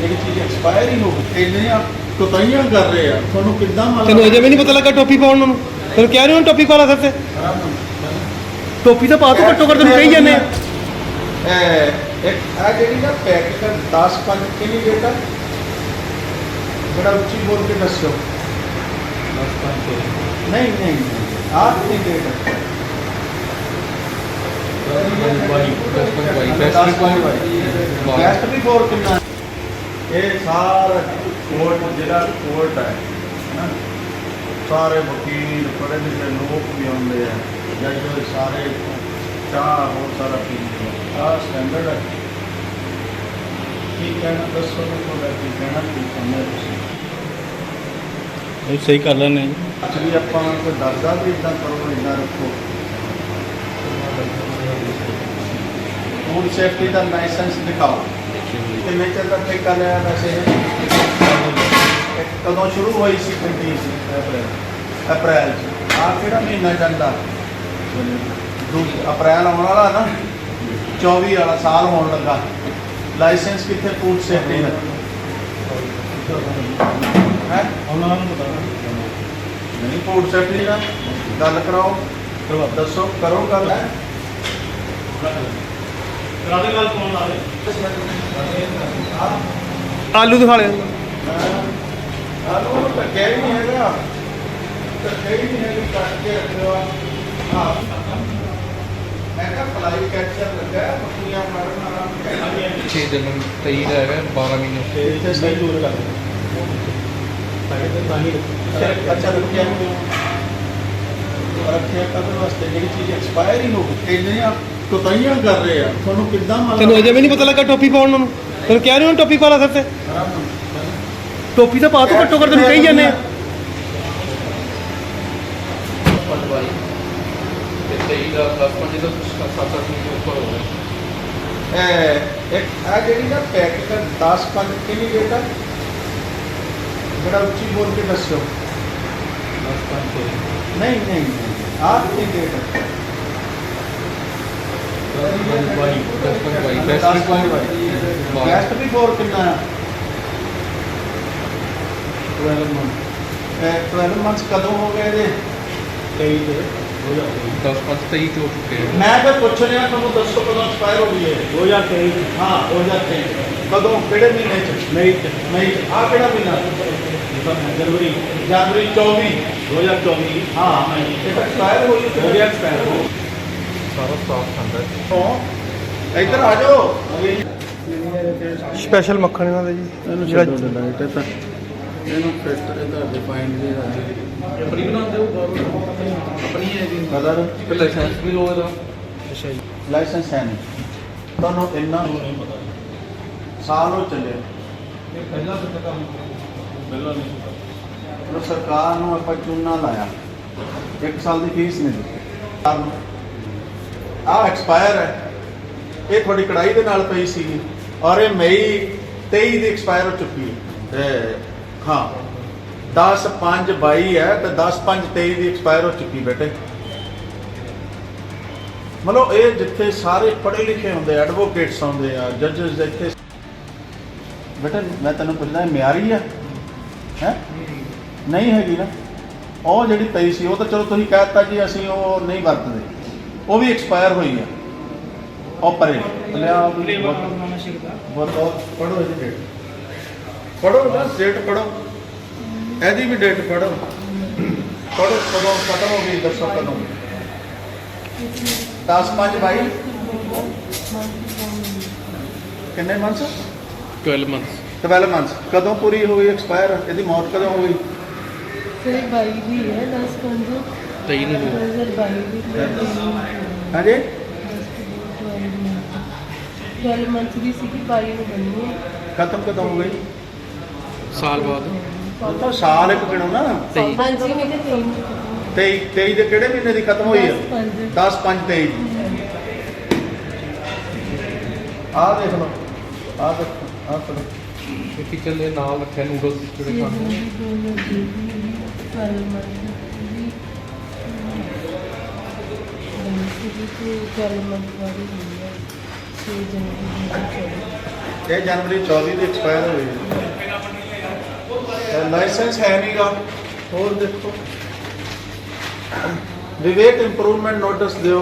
ਜਿਹੜੀ ਚੀਜ਼ ਐਕਸਪਾਇਰ ਹੀ ਹੋ ਗਈ ਇੰਨੀਆਂ ਕੁਤਾਈਆਂ ਕਰ ਰਹੇ ਆ ਤੁਹਾਨੂੰ ਕਿੱਦਾਂ ਮਾਲ ਤੈਨੂੰ ਅਜੇ ਵੀ ਨਹੀਂ ਪਤਾ ਲੱਗਾ ਟੋਪੀ ਪਾਉਣ ਨੂੰ। ਤੈਨੂੰ ਕਹਿ ਰਹੇ ਹੋ ਟੋਪੀ ਪਾ ਲਾ ਸਿਰ ਤੇ? ਟੋਪੀ ਤਾਂ ਪਾ ਤੂੰ ਘੱਟੋ ਘੱਟ ਤੈਨੂੰ ਕਹੀ ਜਾਂਦੇ ਆ। ਇਹ ਇੱਕ ਆ ਜਿਹੜੀ ਨਾ ਪੈਕਟ 10 ਪੰਜ ਕਿੰਨੀ ਡੇਟ ਆ ਬੜਾ ਉੱਚੀ ਬੋਲ ਕੇ ਦੱਸੋ ਨਹੀਂ ਨਹੀਂ ਆਹ ਕਿੰਨੀ ਡੇਟ ਹੈ ਬੈਸਟ ਵੀ ਫੋਰ ਕਿੰਨਾ? ਇਹ ਸਾਰਾ ਕੋਰਟ ਜਿਹੜਾ ਕੋਰਟ ਹੈ ਨਾ ਸਾਰੇ ਵਕੀਲ ਪੜ੍ਹੇ ਲਿਖੇ ਲੋਕ ਵੀ ਆਉਂਦੇ ਆ ਜੱਜ ਸਾਰੇ ਚਾਹ ਬਹੁਤ ਸਾਰਾ ਪੀਂਦੇ ਆ ਸਟੈਂਡਰਡ ਹੈ। ਕੀ ਕਹਿਣਾ? ਦੱਸੋ ਨਾ ਤੁਹਾਡਾ ਕੀ ਕਹਿਣਾ ਕੀ ਸਮਝ ਤੁਸੀਂ? ਇਹ ਸਹੀ ਕਰ ਲੈਣੇ ਐਕਚੁਅਲੀ ਆਪਾਂ ਕੋਈ ਦੱਸਦਾ ਵੀ ਇਦਾਂ ਕਰੋ ਇਦਾਂ ਰੱਖੋ। ਫੂਡ ਸੇਫਟੀ ਦਾ ਲਾਇਸੈਂਸ ਦਿਖਾਓ। ਕਿੰਨੇ ਚਿਰ ਦਾ ਠੇਕਾ ਲਿਆ ਵੈਸੇ। ਇਹ ਕਦੋਂ ਸ਼ੁਰੂ ਹੋਈ ਸੀ ਕੰਟੀ ਸੀ? ਅਪ੍ਰੈਲ। ਅਪ੍ਰੈਲ ਆ ਕਿਹੜਾ ਮਹੀਨਾ ਜਾਂਦਾ? ਦੂਜ- ਅਪ੍ਰੈਲ ਆਉਣ ਵਾਲਾ ਨਾ? 24 ਵਾਲਾ ਸਾਲ ਹੋਣ ਲੱਗਾ। ਲਾਇਸੈਂਸ ਕਿੱਥੇ ਫੂਡ ਸੇਫਟੀ ਦਾ ਹੈ? ਉਹਨਾਂ ਨੂੰ ਪਤਾ ਨਹੀਂ ਫੂਡ ਸੇਫਟੀ ਦਾ ਗੱਲ ਕਰਾਓ। ਦੱਸੋ ਕਰੋ ਗੱਲ ਹੈ? ਕਰਾ ਦੇ ਗੱਲ ਫੋਨ ਲਾ ਦੇ ਆਲੂ ਦਿਖਾ ਲਿਆ ਆਲੂ ਨੂੰ ਟੱਕਿਆ ਹੀ ਨਹੀਂ ਹੈਗਾ। ਟੱਕਿਆ ਹੀ ਨਹੀਂ ਹੈਗਾ ਕੱਟ ਕੇ ਰੱਖਿਆ ਹਾਂ ਮੈਂ ਕਿਹਾ ਫਲਾਈ ਕੈਚਰ ਲੱਗਾ ਹੈ, ਮੱਖੀਆਂ ਮਾਰਨ ਵਾਲਾ। 6 ਦਿਨ 23 ਦਾ ਹੈਗਾ 12 ਮਹੀਨੇ ਇੱਥੇ ਸਹੀ ਦੂਰ ਕਰ ਅੱਛਾ ਅੱਛਾ ਰੁਕਿਆ ਰੱਖਿਆ ਕਦੋਂ ਵਾਸਤੇ ਜਿਹੜੀ ਚੀਜ਼ ਐਕਸਪਾਇਰ ਹੀ ਹੋ ਗਈ। ਇੰਨੀਆਂ ਕੁਤਾਈਆਂ ਕਰ ਰਹੇ ਆ। ਤੁਹਾਨੂੰ ਕਿੱਦਾਂ ਮਾਲ ਤੈਨੂੰ ਅਜੇ ਵੀ ਨਹੀਂ ਪਤਾ ਲੱਗਾ ਟੋਪੀ ਪਾਉਣ ਨੂੰ। ਤੈਨੂੰ ਕਹਿ ਰਹੇ ਹੋ ਟੋਪੀ ਪਾ ਲਾ ਸਿਰ ਤੇ? ਟੋਪੀ ਤਾਂ ਪਾ ਤੂੰ ਘੱਟੋ ਘੱਟ ਤੈਨੂੰ ਕਹੀ ਜਾਂਦੇ ਆ। ਪਟਵਾਈ ਤੇ 23 ਦਾ 10 ਪੰਜ ਦਾ 7-8 ਮਹੀਨੇ ਉੱਪਰ ਹੋ ਗਿਆ ਇਹ ਇੱਕ ਆ ਜਿਹੜੀ ਨਾ ਪੈਕਟ 10 ਪੰਜ ਕਿੰਨੀ ਡੇਟ ਆ ਬੜਾ ਉੱਚੀ ਬੋਲ ਕੇ ਦੱਸੋ ਨਹੀਂ ਨਹੀਂ ਆਹ ਕਿੰਨੀ ਡੇਟ ਹੈ ਬੈਸਟ ਵੀ ਫੋਰ ਕਿੰਨਾ ਹੈ 12 ਮੰਥ ਇਹ 12 ਮੰਥਸ ਕਦੋਂ ਹੋ ਗਏ ਇਹਦੇ 10 ਪੰਜ 23 ਚ ਹੋ ਚੁੱਕੇ ਹੈ ਮੈਂ ਤਾਂ ਪੁੱਛ ਰਿਹਾ ਤੁਹਾਨੂੰ ਦੱਸੋ ਕਦੋਂ ਐਕਸਪਾਇਰ ਹੋ ਗਈ ਹੈ 2023 ਹਾਂ 2023 ਕਦੋਂ ਕਿਹੜੇ ਮਹੀਨੇ ਚ ਮਈ ਨਹੀਂ ਆ ਕਿਹੜਾ ਮਹੀਨਾ ਜਨਵਰੀ ਜਨਵਰੀ 24 2024 ਹਾਂ ਇਹ ਤਾਂ ਐਕਸਪਾਇਰ ਹੋ ਗਈ ਐਕਸਪਾਇਰ ਸਾਰਾ ਸਟਾਕ ਖਾਂਦਾ ਹੈ। ਤੋਂ ਇੱਧਰ ਆ ਜਾਓ। ਸਪੈਸ਼ਲ ਮੱਖਣ ਇਹਨਾਂ ਦਾ ਜੀ। ਜਿਹੜਾ ਤਾਂ ਇਹਨੂੰ ਫਿੱਟ ਇਹਦਾ ਡਿਫਾਈਨਡ ਜਿਹੜਾ ਆਪਣੀ ਬਣਾਉਂਦੇ ਹੋ ਆਪਣੀ ਹੈ ਜੀ। ਕਲਰ ਫਿਰ ਲਾਇਸੈਂਸ ਵੀ ਲੋ ਇਹਦਾ। ਅੱਛਾ ਜੀ। ਲਾਇਸੈਂਸ ਹੈ ਨਹੀਂ। ਤੁਹਾਨੂੰ ਇੰਨਾ ਨਹੀਂ ਪਤਾ ਸਾਲ ਹੋ ਚੱਲੇ। ਪਹਿਲਾਂ ਤਾਂ ਕੰਮ ਪਹਿਲਾਂ ਨਹੀਂ ਮਤਲਬ ਸਰਕਾਰ ਨੂੰ ਆਪਾਂ ਚੂਨਾ ਲਾਇਆ। ਇੱਕ ਸਾਲ ਦੀ ਫੀਸ ਨਹੀਂ ਦਿੱਤੀ। ਆ ਐਕਸਪਾਇਰ ਹੈ। ਇਹ ਤੁਹਾਡੀ ਕੜਾਈ ਦੇ ਨਾਲ ਪਈ ਸੀਗੀ ਔਰ ਇਹ ਮਈ 23 ਦੀ ਐਕਸਪਾਇਰ ਹੋ ਚੁੱਕੀ ਹੈ। ਹਾਂ 10 5 22 ਹੈ ਤੇ 10 5 23 ਦੀ ਐਕਸਪਾਇਰ ਹੋ ਚੁੱਕੀ ਬੇਟੇ। ਮਤਲਬ ਇਹ ਜਿੱਥੇ ਸਾਰੇ ਪੜ੍ਹੇ ਲਿਖੇ ਹੁੰਦੇ ਐਡਵੋਕੇਟਸ ਹੁੰਦੇ ਆ ਜੱਜਸ ਇੱਥੇ। ਬੇਟੇ, ਮੈਂ ਤੈਨੂੰ ਪੁੱਛਦਾ, ਇਹ ਮਿਆਰੀ ਆ ਹੈ? ਨਹੀਂ ਹੈਗੀ ਨਾ? ਉਹ ਜਿਹੜੀ ਪਈ ਸੀ, ਉਹ ਤਾਂ ਚਲੋ ਤੁਸੀਂ ਕਹਿ ਦਿੱਤਾ ਜੀ, ਅਸੀਂ ਉਹ ਨਹੀਂ ਵਰਤਦੇ। ਉਹ ਵੀ ਐਕਸਪਾਇਰ ਹੋਈ ਆ। ਉਹ ਪਰੇ ਲਿਆ ਬਹੁਤ ਪੜੋ ਇਹਦੀ ਡੇਟ ਪੜੋ ਨਾ ਡੇਟ ਪੜੋ ਇਹਦੀ ਵੀ ਡੇਟ ਪੜੋ ਪੜੋ ਕਦੋਂ ਖਤਮ ਹੋ ਗਈ ਦੱਸੋ ਕਦੋਂ 10 5 22 ਕਿੰਨੇ ਮੰਥਸ 12 ਮੰਥਸ 12 ਮੰਥਸ ਕਦੋਂ ਪੂਰੀ ਹੋ ਗਈ ਐਕਸਪਾਇਰ ਇਹਦੀ ਮੌਤ ਕਦੋਂ ਹੋ ਗਈ ਫਿਰ ਬਾਈ ਦੀ ਹੈ 10 ਪੰਜ। 23 ਨੂੰ ਹੋ 2022 ਦੀ ਹਾਂਜੀ? 12 ਮੰਥ ਦੀ ਸੀ ਕਿ 22 ਨੂੰ ਬਣੀ ਹੈ। ਖਤਮ ਕਦੋਂ ਹੋ ਗਈ? ਸਾਲ ਬਾਅਦ। ਉਹ ਤਾਂ ਸਾਲ ਇੱਕ ਗਿਣੋ ਨਾ ਤੇਈ। ਹਾਂਜੀ ਮੈਂ ਕਿਹਾ 23 ਨੂੰ। 23 23 ਦੇ ਕਿਹੜੇ ਮਹੀਨੇ ਦੀ ਖਤਮ ਹੋਈ ਦਸ ਹੈ ਪੰਜ। 10 5 23 ਆਹ ਦੇਖ ਲਓ। ਆਹ ਦੇਖੋ ਆਹ ਕਰੋ ਕਿਚਨ ਦੇ ਨਾਲ ਰੱਖਿਆ ਨੂਡਲਸ ਜਿਹੜੇ 2022 12 ਮੰਥ 12 ਮੰਥ ਵਾਲੀ ਹੋਈ ਹੈ 6 ਜਨਵਰੀ 2024 ਇਹ ਜਨਵਰੀ 24 ਦੀ ਐਕਸਪਾਇਰ ਹੋਈ ਹੈ ਲਾਇਸੈਂਸ ਹੈ ਨਹੀਂਗਾ ਹੋਰ ਦੇਖੋ। ਵਿਵੇਕ ਇੰਪਰੂਵਮੈਂਟ ਨੋਟਿਸ ਦਿਓ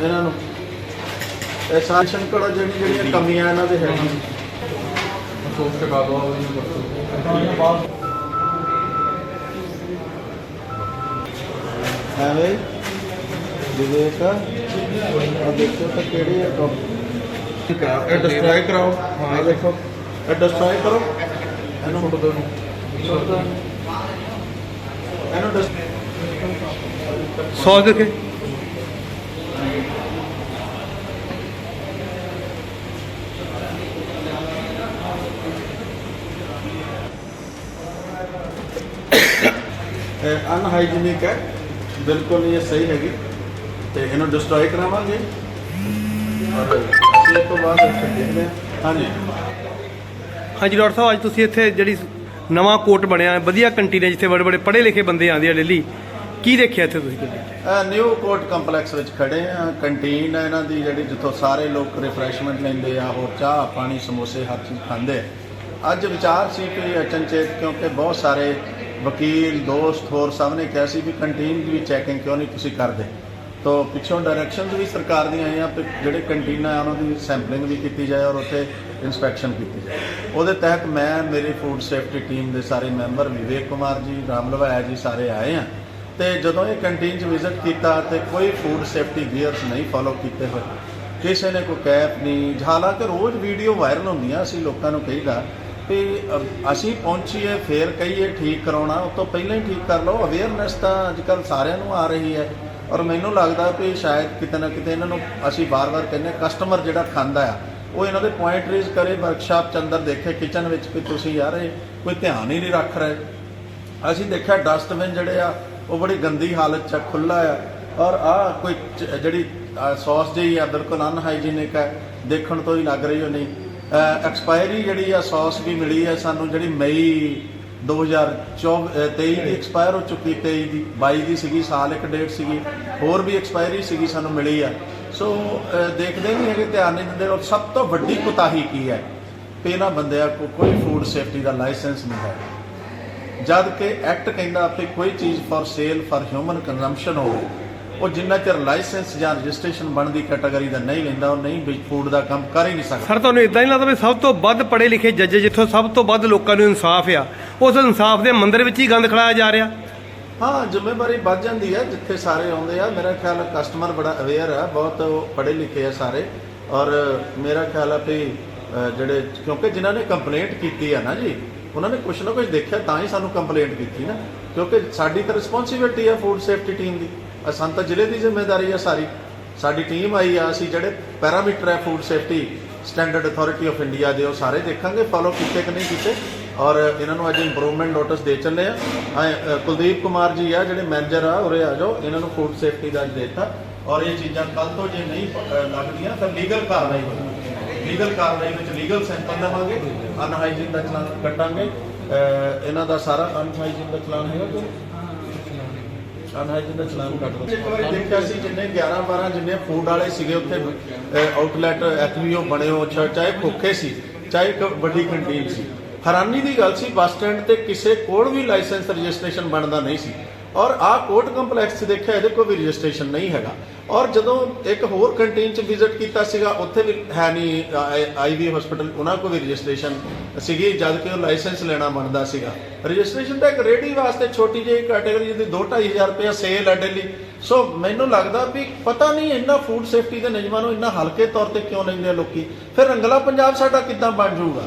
ਇਹਨਾਂ ਨੂੰ। ਇਹ ਸਾਂਸ਼ਨ ਕੋਲ ਜਿਹੜੀ ਜਿਹੜੀਆਂ ਕਮੀਆਂ ਇਹਨਾਂ ਦੇ ਹੈ ਸੋਚ ਕੇ ਬਾਅਦ ਵਿਵੇਕ ਆ ਦੇਖੋ ਤਾਂ ਕਿਹੜੀ ਹੈ ਇਹ ਡਿਸਟਰਾਈ ਕਰਾਓ। ਹਾਂ ਦੇਖੋ। ਇਹ ਡਿਸਟਰਾਈ ਕਰੋ। ਇਹਨੂੰ ਸੁੱਟ ਦੋ ਨੂੰ ਇਹਨੂੰ ਡਿਸ ਸੌ ਦੇਖੇ ਅਨਹਾਈਜੀਨਿਕ ਹੈ। ਬਿਲਕੁਲ ਇਹ ਸਹੀ ਹੈਗੀ। ਤੇ ਇਹਨੂੰ ਡਿਸਟਰਾਈ ਕਰਾਵਾਂਗੇ। ਔਰ ਅਸੀਂ ਇਹ ਤੋਂ ਬਾਅਦ ਇੱਥੇ ਦੇਖਦੇ ਹਾਂ। ਹਾਂਜੀ। ਹਾਂਜੀ ਡਾਕਟਰ ਸਾਹਿਬ ਅੱਜ ਤੁਸੀਂ ਇੱਥੇ ਜਿਹੜੀ ਨਵਾਂ ਕੋਰਟ ਬਣਿਆ ਹੈ, ਵਧੀਆ ਕੰਟੀਨ ਹੈ ਜਿੱਥੇ ਬੜੇ ਬੜੇ ਪੜ੍ਹੇ ਲਿਖੇ ਬੰਦੇ ਆਉਂਦੇ ਆ ਡੇਲੀ। ਕੀ ਦੇਖਿਆ ਇੱਥੇ ਤੁਸੀਂ ਨਿਊ ਕੋਰਟ ਕੰਪਲੈਕਸ ਵਿੱਚ ਖੜੇ ਆ। ਕੰਟੀਨ ਹੈ ਇਹਨਾਂ ਦੀ ਜਿਹੜੀ ਜਿੱਥੋਂ ਸਾਰੇ ਲੋਕ ਰਿਫਰੈਸ਼ਮੈਂਟ ਲੈਂਦੇ ਆ ਹੋਰ ਚਾਹ ਪਾਣੀ ਸਮੋਸੇ ਹਰ ਚੀਜ਼ ਖਾਂਦੇ। ਆ। ਅੱਜ ਵਿਚਾਰ ਸੀ ਕਿ ਅਚਨਚੇਤ ਕਿਉਂਕਿ ਬਹੁਤ ਸਾਰੇ ਵਕੀਲ ਦੋਸਤ ਹੋਰ ਸਭ ਨੇ ਕਿਹਾ ਸੀ ਵੀ ਕੰਟੀਨ ਦੀ ਵੀ ਚੈਕਿੰਗ ਕਿਉਂ ਨਹੀਂ ਤੁਸੀਂ ਕਰਦੇ? ਤੋ ਪਿੱਛੋਂ ਡਾਇਰੈਕਸ਼ਨਸ ਵੀ ਸਰਕਾਰ ਦੀਆਂ ਆਈਆਂ ਕਿ ਜਿਹੜੇ ਕੰਟੀਨਾਂ ਆ, ਉਹਨਾਂ ਦੀ ਸੈਂਪਲਿੰਗ ਵੀ ਕੀਤੀ ਜਾਏ ਔਰ ਉੱਥੇ ਇਨਸਪੈਕਸ਼ਨ ਕੀਤੀ ਜਾਏ। ਉਹਦੇ ਤਹਿਤ ਮੈਂ, ਮੇਰੀ ਫੂਡ ਸੇਫਟੀ ਟੀਮ ਦੇ ਸਾਰੇ ਮੈਂਬਰ ਵਿਵੇਕ ਕੁਮਾਰ ਜੀ, ਰਾਮ ਲਵਾਇਆ ਜੀ ਸਾਰੇ ਆਏ ਆ। ਤੇ ਜਦੋਂ ਇਹ ਕੰਟੀਨ 'ਚ ਵਿਜ਼ਿਟ ਕੀਤਾ ਤੇ ਕੋਈ ਫੂਡ ਸੇਫਟੀ ਗੀਅਰਸ ਨਹੀਂ ਫਾਲੋ ਕੀਤੇ ਹੋਏ। ਕਿਸੇ ਨੇ ਕੋਈ ਕੈਪ ਨਹੀਂ। ਹਾਲਾਂਕਿ ਰੋਜ਼ ਵੀਡੀਓ ਵਾਇਰਲ ਹੁੰਦੀਆਂ, ਅਸੀਂ ਲੋਕਾਂ ਨੂੰ ਕਹੀਦਾ ਵੀ ਅਸੀਂ ਪਹੁੰਚੀਏ, ਫੇਰ ਕਹੀਏ ਠੀਕ ਕਰਾਉਣਾ ਉਸ ਤੋਂ ਪਹਿਲਾਂ ਹੀ ਠੀਕ ਕਰ ਲਓ। ਅਵੇਅਰਨੈਸ ਤਾਂ ਅੱਜ ਕੱਲ ਸਾਰਿਆਂ ਨੂੰ ਆ ਰਹੀ ਹੈ। ਔਰ ਮੈਨੂੰ ਲੱਗਦਾ ਵੀ ਸ਼ਾਇਦ ਕਿਤੇ ਨਾ ਕਿਤੇ ਇਹਨਾਂ ਨੂੰ ਅਸੀਂ ਬਾਰ-ਬਾਰ ਕਹਿੰਦੇ ਕਸਟਮਰ ਜਿਹੜਾ ਖਾਂਦਾ ਆ ਉਹ ਇਹਨਾਂ ਦੇ ਪੁਆਇੰਟ ਰੇਜ਼ ਕਰੇ ਵਰਕਸ਼ਾਪ ਚ ਅੰਦਰ ਦੇਖੇ ਕਿਚਨ ਵਿੱਚ ਕਿ ਤੁਸੀਂ ਯਾਰ ਇਹ ਕੋਈ ਧਿਆਨ ਹੀ ਨਹੀਂ ਰੱਖ ਰਹੇ। ਅਸੀਂ ਦੇਖਿਆ ਡਸਟਬਿਨ ਜਿਹੜੇ ਆ ਉਹ ਬੜੀ ਗੰਦੀ ਹਾਲਤ ਚ ਆ, ਖੁੱਲਾ ਆ। ਔਰ ਆ ਕੋਈ ਜਿਹੜੀ ਸੌਸ ਜਿਹੀ ਆ ਬਿਲਕੁਲ ਅਨਹਾਈਜੀਨਿਕ ਹੈ ਦੇਖਣ ਤੋਂ ਹੀ ਲੱਗ ਰਹੀ ਹੋ ਨਹੀਂ ਐਕਸਪਾਇਰੀ ਜਿਹੜੀ ਆ ਸੌਸ ਵੀ ਮਿਲੀ ਹੈ ਸਾਨੂੰ ਜਿਹੜੀ ਮਈ 2023 ਦੀ ਐਕਸਪਾਇਰ ਹੋ ਚੁੱਕੀ 23 ਦੀ 22 ਦੀ ਸੀਗੀ, ਸਾਲ ਇੱਕ ਡੇਟ ਸੀਗੀ, ਹੋਰ ਵੀ ਐਕਸਪਾਇਰੀ ਸੀਗੀ, ਸਾਨੂੰ ਮਿਲੀ ਆ। ਸੋ ਦੇਖਦੇ ਨਹੀਂ ਹੈਗੇ, ਧਿਆਨ ਨਹੀਂ ਦਿੰਦੇ, ਔਰ ਸਭ ਤੋਂ ਵੱਡੀ ਕੁਤਾਹੀ ਕੀ ਹੈ? ਵੀ ਇਹਨਾਂ ਬੰਦਿਆਂ ਕੋਲ ਕੋਈ ਫੂਡ ਸੇਫਟੀ ਦਾ ਲਾਇਸੈਂਸ ਨਹੀਂ ਹੈ। ਜਦ ਕਿ ਐਕਟ ਕਹਿੰਦਾ ਵੀ ਕੋਈ ਚੀਜ਼ for sale for human consumption ਹੋਵੇ, ਉਹ ਜਿੰਨਾ ਚਿਰ ਲਾਇਸੈਂਸ ਜਾਂ ਰਜਿਸਟ੍ਰੇਸ਼ਨ ਬਣਦੀ ਕੈਟਾਗਰੀ ਦਾ ਨਹੀਂ ਲੈਂਦਾ, ਉਹ ਨਹੀਂ ਫੂਡ ਦਾ ਕੰਮ ਕਰ ਹੀ ਨਹੀਂ ਸਕਦਾ। ਸਰ, ਤੁਹਾਨੂੰ ਇਦਾਂ ਹੀ ਲੱਗਦਾ ਵੀ ਸਭ ਤੋਂ ਵੱਧ ਪੜ੍ਹੇ ਲਿਖੇ ਜੱਜ ਜਿੱਥੋਂ ਸਭ ਤੋਂ ਵੱਧ ਲੋਕਾਂ ਨੂੰ ਇਨਸਾਫ ਆ। ਉਸ ਇਨਸਾਫ ਦੇ ਮੰਦਰ ਵਿੱਚ ਹੀ ਗੰਦ ਖਿਲਾਇਆ ਜਾ ਰਿਹਾ। ਹਾਂ, ਜ਼ਿੰਮੇਵਾਰੀ ਵੱਧ ਜਾਂਦੀ ਹੈ ਜਿੱਥੇ ਸਾਰੇ ਆਉਂਦੇ ਆ। ਮੇਰਾ ਖਿਆਲ ਕਸਟਮਰ ਬੜਾ ਅਵੇਅਰ ਆ, ਬਹੁਤ ਉਹ ਪੜ੍ਹੇ ਲਿਖੇ ਆ ਸਾਰੇ। ਔਰ ਮੇਰਾ ਖਿਆਲ ਆ ਵੀ ਜਿਹੜੇ, ਕਿਉਂਕਿ ਜਿਨ੍ਹਾਂ ਨੇ ਕੰਪਲੇਂਟ ਕੀਤੀ ਆ ਨਾ ਜੀ, ਉਹਨਾਂ ਨੇ ਕੁਝ ਨਾ ਕੁਝ ਦੇਖਿਆ ਤਾਂ ਹੀ ਸਾਨੂੰ ਕੰਪਲੇਂਟ ਕੀਤੀ ਨਾ। ਕਿਉਂਕਿ ਸਾਡੀ ਤਾਂ ਰਿਸਪੌਂਸਿਬਿਲਟੀ ਹੈ ਫੂਡ ਸੇਫਟੀ ਟੀਮ ਦੀ। ਅਸਾਂ ਤਾਂ ਜ਼ਿਲ੍ਹੇ ਦੀ ਜ਼ਿੰਮੇਵਾਰੀ ਆ ਸਾਰੀ। ਸਾਡੀ ਟੀਮ ਆਈ ਆ, ਅਸੀਂ ਜਿਹੜੇ ਪੈਰਾਮੀਟਰ ਹੈ food safety standard authority of India ਦੇ, ਉਹ ਸਾਰੇ ਦੇਖਾਂਗੇ ਫਾਲੋ ਕੀਤੇ ਕਿ ਨਹੀਂ ਕੀਤੇ। ਔਰ ਇਹਨਾਂ ਨੂੰ ਅੱਜ ਇੰਪਰੂਵਮੈਂਟ ਨੋਟਿਸ ਦੇ ਚੱਲੇ ਆ। ਹਾਂ, ਕੁਲਦੀਪ ਕੁਮਾਰ ਜੀ ਆ ਜਿਹੜੇ ਮੈਨੇਜਰ ਆ ਉਰੇ ਆ ਜਾਓ। ਇਹਨਾਂ ਨੂੰ ਫੂਡ ਸੇਫਟੀ ਦਾ ਅੱਜ ਦੇਤਾ। ਔਰ ਇਹ ਚੀਜ਼ਾਂ ਕੱਲ ਤੋਂ ਜੇ ਨਹੀਂ ਅ, ਲੱਗਦੀਆਂ ਤਾਂ ਲੀਗਲ ਕਾਰਵਾਈ ਹੋਵੇਗੀ ਲੀਗਲ ਕਾਰਵਾਈ ਵਿੱਚ ਲੀਗਲ ਸੈਂਪਲ ਦੇਵਾਂਗੇ। ਅਨਹਾਈਜੀਨ ਦਾ ਚਲਾਨ ਕੱਟਾਂਗੇ ਅ, ਇਹਨਾਂ ਦਾ ਸਾਰਾ ਅਨਹਾਈਜੀਨ ਦਾ ਚਲਾਨ ਹੈਗਾ ਕੋਈ? ਅਨਹਾਈਜੀਨ ਦਾ ਚਲਾਨ ਕੱਟ ਦੋ ਇੱਕ ਵਾਰੀ ਦੇਖਿਆ ਸੀ ਜਿੰਨੇ 11 12 ਜਿੰਨੇ ਫੂਡ ਵਾਲੇ ਸੀਗੇ ਉੱਥੇ ਆਊਟਲੈਟ ਐਫਬੀਓ ਬਣੇ ਹੋ ਚਾਹੇ ਭੁੱਖੇ ਸੀ ਚਾਹੇ ਇੱਕ ਵੱਡੀ ਕੰਟੀਨ ਸੀ। ਹੈਰਾਨੀ ਦੀ ਗੱਲ ਸੀ, ਬੱਸ ਸਟੈਂਡ ਤੇ ਕਿਸੇ ਕੋਲ ਵੀ ਲਾਇਸੈਂਸ ਰਜਿਸਟ੍ਰੇਸ਼ਨ ਬਣਦਾ ਨਹੀਂ ਸੀ। ਔਰ ਆਹ ਕੋਰਟ ਕੰਪਲੈਕਸ 'ਚ ਦੇਖਿਆ ਇਹਦੇ ਕੋਈ ਵੀ ਰਜਿਸਟ੍ਰੇਸ਼ਨ ਨਹੀਂ ਹੈਗਾ। ਔਰ ਜਦੋਂ ਇੱਕ ਹੋਰ ਕੰਟੀਨ 'ਚ ਵਿਜ਼ਿਟ ਕੀਤਾ ਸੀਗਾ, ਉੱਥੇ ਵੀ ਹੈ ਨਹੀਂ ਆਈਵੀ ਹਸਪੀਟਲ, ਉਹਨਾਂ ਕੋਲ ਵੀ ਰਜਿਸਟ੍ਰੇਸ਼ਨ ਸੀਗੀ, ਜਦ ਕਿ ਉਹ ਲਾਇਸੈਂਸ ਲੈਣਾ ਬਣਦਾ ਸੀਗਾ। ਰਜਿਸਟ੍ਰੇਸ਼ਨ ਤਾਂ ਇੱਕ ਰੇਡੀ ਵਾਸਤੇ ਛੋਟੀ ਜਿਹੀ ਕੈਟਾਗਰੀ ਦੀ 2-2500 ਰੁਪਏ ਸੇਲ ਹੈ ਡੇਲੀ ਸੋ ਮੈਨੂੰ ਲੱਗਦਾ ਵੀ ਪਤਾ ਨਹੀਂ ਇੰਨਾ ਫੂਡ ਸੇਫਟੀ ਦੇ ਨਿਯਮਾਂ ਨੂੰ ਇੰਨਾ ਹਲਕੇ ਤੌਰ ਤੇ ਕਿਉਂ ਲੈਂਦੇ ਆ ਲੋਕੀ। ਫਿਰ ਰੰਗਲਾ ਪੰਜਾਬ ਸਾਡਾ ਕਿੱਦਾਂ ਬਣ ਜਾਊਗਾ?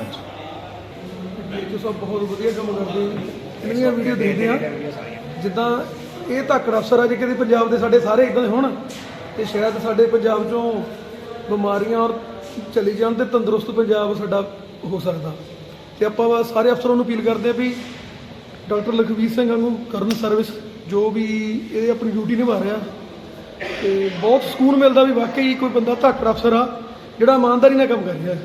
'ਚ ਸਭ ਬਹੁਤ ਵਧੀਆ ਕੰਮ ਕਰਦੇ ਆ ਇੰਨੀਆਂ ਵੀਡੀਓ ਦੇਖਦੇ ਆ। ਜਿੱਦਾਂ ਇਹ ਧਾਕੜ ਅਫਸਰ ਆ ਜੇ ਕਿਤੇ ਪੰਜਾਬ ਦੇ ਸਾਡੇ ਸਾਰੇ ਇਦਾਂ ਦੇ ਹੋਣ, ਤੇ ਸ਼ਾਇਦ ਸਾਡੇ ਪੰਜਾਬ ਚੋਂ ਬਿਮਾਰੀਆਂ ਔਰ ਚਲੀ ਜਾਣ ਤੇ ਤੰਦਰੁਸਤ ਪੰਜਾਬ ਸਾਡਾ ਹੋ ਸਕਦਾ। ਤੇ ਆਪਾਂ ਸਾਰੇ ਅਫਸਰਾਂ ਨੂੰ ਅਪੀਲ ਕਰਦੇ ਆ ਵੀ ਡਾਕਟਰ ਲਖਵੀਰ ਸਿੰਘ ਨੂੰ ਕਰਨ ਸਰਵਿਸ ਜੋ ਵੀ ਇਹ ਆਪਣੀ ਡਿਊਟੀ ਨਿਭਾ ਰਿਹਾ। ਤੇ ਬਹੁਤ ਸਕੂਨ ਮਿਲਦਾ ਵੀ ਵਾਕਈ ਕੋਈ ਬੰਦਾ ਧਾਕੜ ਅਫਸਰ ਆ, ਜਿਹੜਾ ਇਮਾਨਦਾਰੀ ਨਾਲ ਕੰਮ ਕਰ ਰਿਹਾ।